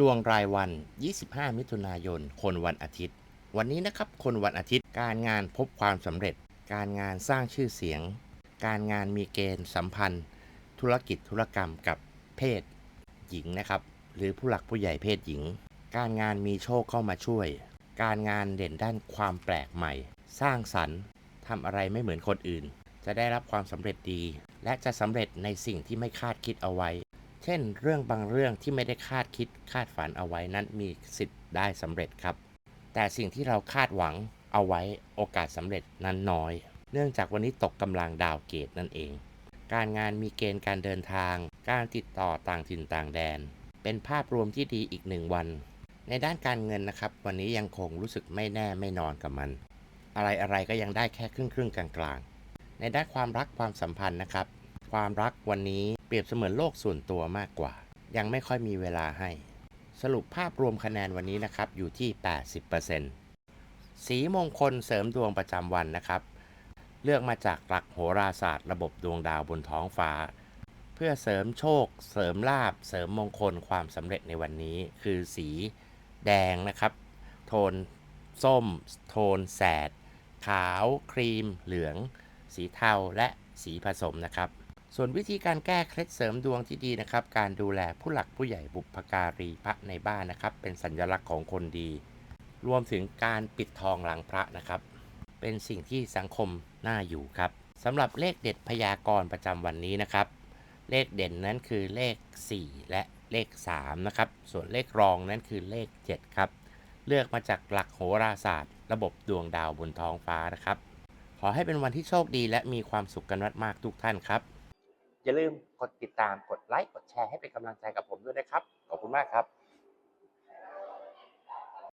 ดวงรายวัน 25 มิถุนายน คนวันอาทิตย์ วันนี้นะครับ คนวันอาทิตย์ การงานพบความสำเร็จ การงานสร้างชื่อเสียง การงานมีเกณฑ์สัมพันธ์ ธุรกิจธุรกรรมกับเพศ หญิงนะครับ หรือผู้หลักผู้ใหญ่เพศหญิง การงานมีโชคเข้ามาช่วย การงานเด่นด้านความแปลกใหม่ สร้างสรรค์ทำอะไรไม่เหมือนคนอื่น จะได้รับความสำเร็จดี และจะสำเร็จในสิ่งที่ไม่คาดคิดเอาไว้ เช่น เรื่องบางเรื่องที่ไม่ได้คาดคิดคาดฝันเอาไว้นั้นมีสิทธิ์ได้สำเร็จครับ แต่สิ่งที่เราคาดหวังเอาไว้โอกาสสำเร็จนั้นน้อย เนื่องจากวันนี้ตกกำลังดาวเกตนั่นเอง การงานมีเกณฑ์การเดินทาง การติดต่อต่างถิ่นต่างแดน เป็นภาพรวมที่ดีอีกหนึ่งวัน ในด้านการเงินนะครับ วันนี้ยังคงรู้สึกไม่แน่ไม่นอนกับมัน อะไรอะไรก็ยังได้แค่ครึ่งครึ่งๆกลางๆในด้านความรักความสัมพันธ์นะครับ ความรักวันนี้ รียบเสมือนโลกส่วนตัวมากกว่า ยังไม่ค่อยมีเวลาให้ สรุปภาพรวมคะแนนวันนี้นะครับอยู่ที่ 80%สีมงคลเสริมดวงประจำวันนะครับ เลือกมาจากหลักโหราศาสตร์ ระบบดวงดาวบนท้องฟ้า เพื่อเสริมโชค เสริมลาบ เสริมมงคลความสำเร็จในวันนี้ คือสีแดงนะครับ โทนส้ม โทนแสด ขาว ครีม เหลือง สีเทาและสีผสมนะครับ ส่วนวิธีการแก้เคล็ดเสริมดวงที่ดีนะครับ การดูแลผู้หลักผู้ใหญ่บุพการีพระในบ้านนะครับ เป็นสัญลักษณ์ของคนดี รวมถึงการปิดทองหลังพระนะครับ เป็นสิ่งที่สังคมน่าอยู่ครับสำหรับเลขเด็ดพยากรณ์ประจำวันนี้นะครับ เลขเด่นนั้นคือเลข 4 และเลข3นะครับ ส่วนเลขรองนั้นคือเลข 7 ครับ เลือกมาจากหลักโหราศาสตร์ ระบบดวงดาวบนท้องฟ้านะครับ ขอให้เป็นวันที่โชคดีและมีความสุขกันมากๆทุกท่านครับ อย่าลืมกดติดตามกดไลค์กดแชร์ให้เป็นกำลังใจกับผมด้วยนะครับ ขอบคุณมากครับ